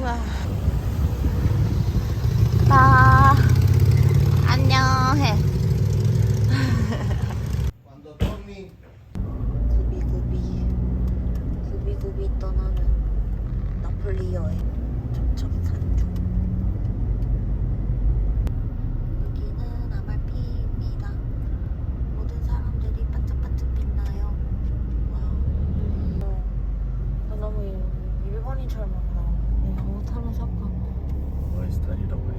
우와. 아, 안녕해. Cuando torni 구비구비. 구비구비 떠나는 나폴리 여행. 촉촉 산중. 여기는 아말피입니다. 모든 사람들이 반짝반짝 빛나요. 와. 나 너무 일- 일본인처럼 막 나와. 내가 못하면서 아까 너의 스타일이라고 해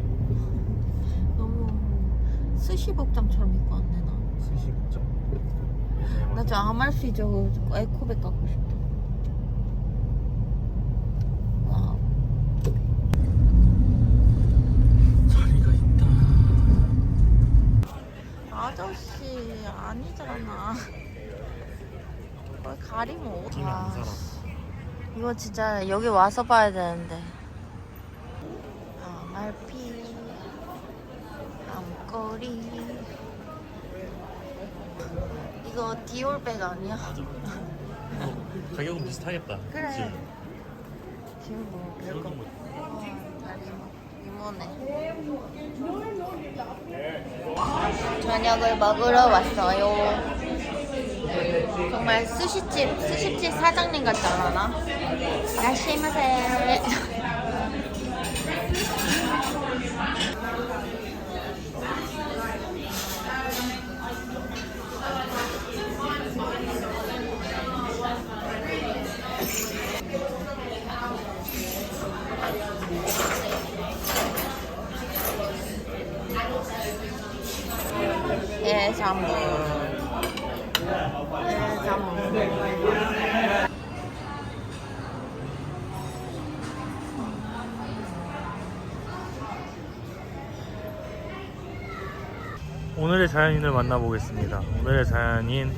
너무 스시 복장처럼 입고 왔네 나. 스시 국점 나저 아말피 저거 에코백 갖고 싶다. 와우. 자리가 있다 아저씨 아니잖아. 팀이 안 살아 이거 진짜 여기 와서 봐야 되는데. 아말피 암거리. 이거 디올백 아니야? 가격은 비슷하겠다 그래. 그치? 지금 뭐 별거 거 어, 다리 이모네. 저녁을 먹으러 왔어요. 정말 스시집, 스시집 사장님 같지 않아? 야시마세. 오늘의 자연인을 만나보겠습니다 오늘의 자연인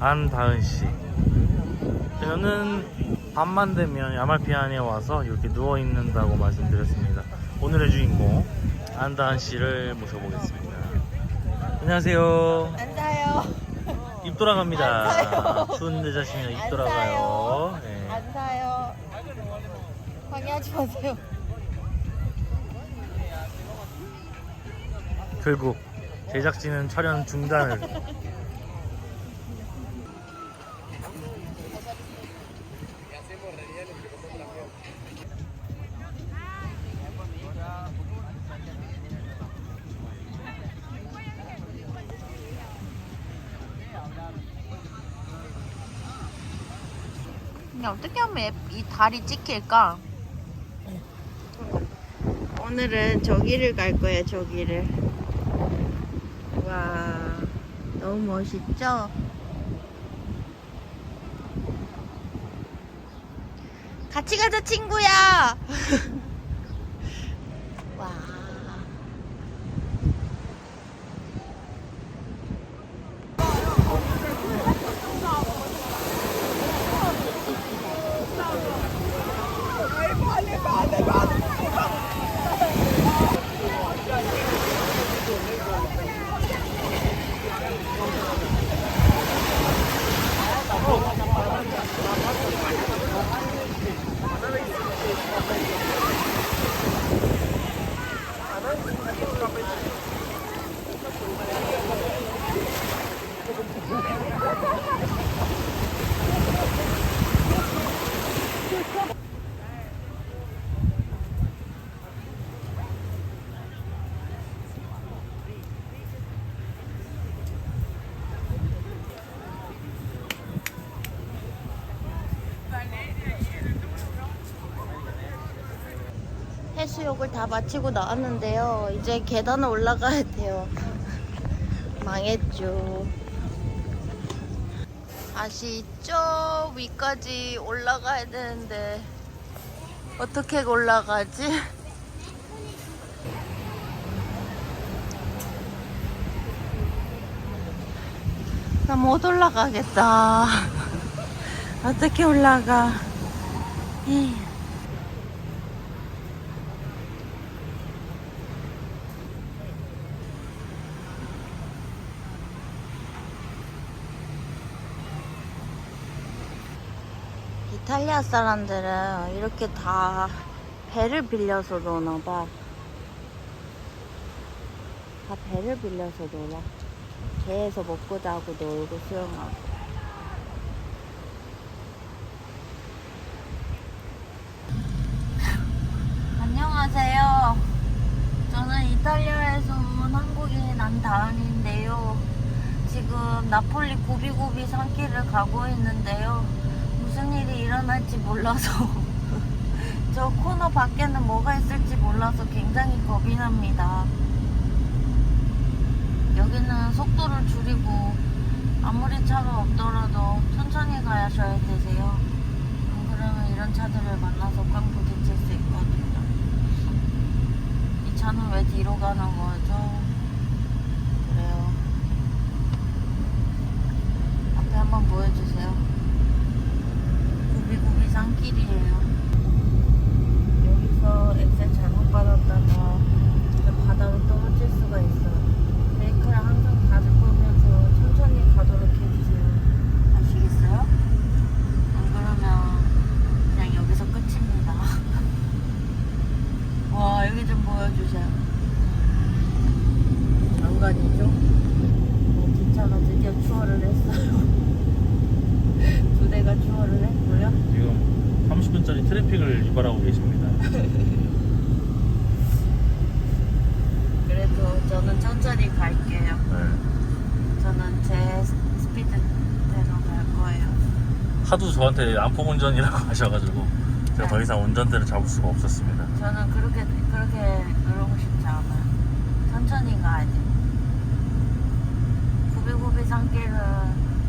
안다은 씨 저는 밤만 되면 야말피안에 와서 이렇게 누워 있는다고 말씀드렸습니다 오늘의 주인공 안다은 씨를 모셔보겠습니다 안녕하세요 앉아요. 입 돌아갑니다. 안 사요. 추운 데 자시면 입안 돌아가요. 네. 안 사요. 방해하지 마세요. 결국 제작진은 촬영 중단을. 근데 어떻게 하면 이 달이 찍힐까? 오늘은 저기를 갈 거예요, 저기를. 와, 너무 멋있죠? 같이 가자, 친구야! 해수욕을 다 마치고 나왔는데요. 이제 계단을 올라가야 돼요. 망했죠. 다시 저 위까지 올라가야 되는데 어떻게 올라가지? 나 못 올라가겠다. 어떻게 올라가? 에휴. 이탈리아 사람들은 이렇게 다 배를 빌려서 노나 봐. 다 배를 빌려서 놀아. 배에서 먹고 자고 놀고 수영하고. 안녕하세요. 저는 이탈리아에서 온 한국인 안다은인데요. 지금 나폴리 고비고비 산길을 가고 있는데요. 무슨 일이 일어날지 몰라서 저 코너 밖에는 뭐가 있을지 몰라서 굉장히 겁이 납니다. 여기는 속도를 줄이고 아무리 차가 없더라도 천천히 가셔야 되세요. 안 그러면 이런 차들을 만나서 꽝 부딪힐 수 있거든요. 이 차는 왜 뒤로 가는 거죠? 그래요. 앞에 한번 보여주세요. 산길이에요. 여기서 엑셀 잘못 받았다가 저 바다로 떨어질 수가 있어요. 브레이크를 항상 밟으면서 천천히 가도록 해주세요. 아시겠어요? 안 그러면 그냥 여기서 끝입니다. 와 여기 좀 보여주세요. 장관이죠? 네, 기차가 드디어 추월을 했어요. 두 대가 추월을 했고요. 지금 30분짜리 트래픽을 유발하고 계십니다. 그래도 저는 천천히 갈게요. 네. 저는 제 스피드대로 갈 거예요. 하도 저한테 안폭 운전이라고 하셔가지고 제가 더 이상 운전대를 잡을 수가 없었습니다. 저는 그렇게 그렇게 그러고 싶지 않아요. 천천히 가야 돼. 구비구비 산길은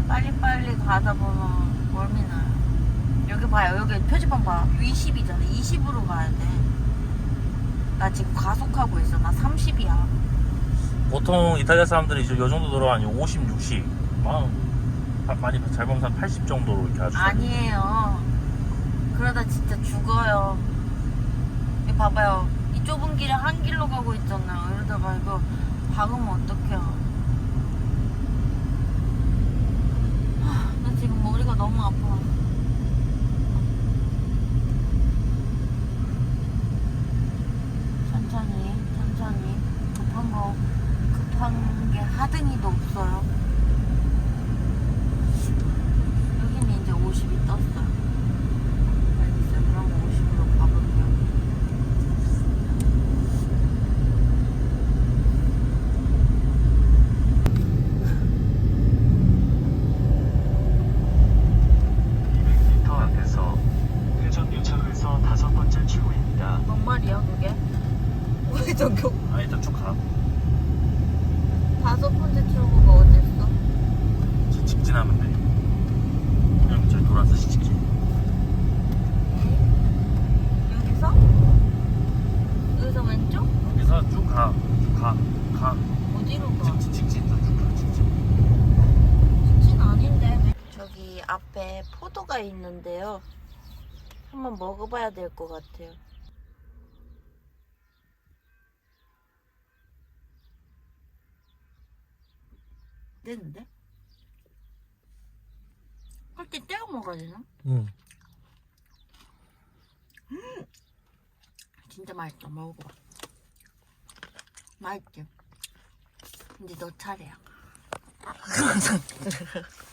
빨리빨리 가다 보면 멀미 나요. 여기 봐요. 여기 표지판 봐. 20이잖아. 20으로 가야 돼. 나 지금 가속하고 있어. 나 30이야. 보통 이탈리아 사람들이 이제 요 정도 들어가니 50, 60, 막 아, 많이 잘못하면 한 80 정도로 이렇게 아주 아니에요. 그러다 진짜 죽어요. 이 봐봐요. 이 좁은 길에 한 길로 가고 있잖아요. 이러다가 이거 박으면 어떡해요. 하, 나 지금 머리가 너무 아파. 천천히, 천천히. 급한 거, 하등이도 없어요. 여기는 이제 50이 떴어요. 알겠어요. 그럼 50으로 가볼게요. 터 앞에서 회전 유차로에서 다섯 번째 출구입니다. 뭔 말이야, 그게? 왜 저기 아 일단 쭉 가. 다섯? 저 직진하면 돼. 그럼 저기 돌아서 직진. 여기서? 여기서 왼쪽? 여기서 쭉 가. 쭉 가. 가. 어디로 가? 직진 직진 쭉 가. 직진. 직진 아닌데. 저기 앞에 포도가 있는데요. 한번 먹어봐야 될 것 같아요. 되는데? 껍질 떼어 먹어야 되나? 응. 진짜 맛있다. 먹어봐. 맛있지? 이제 너 차례야.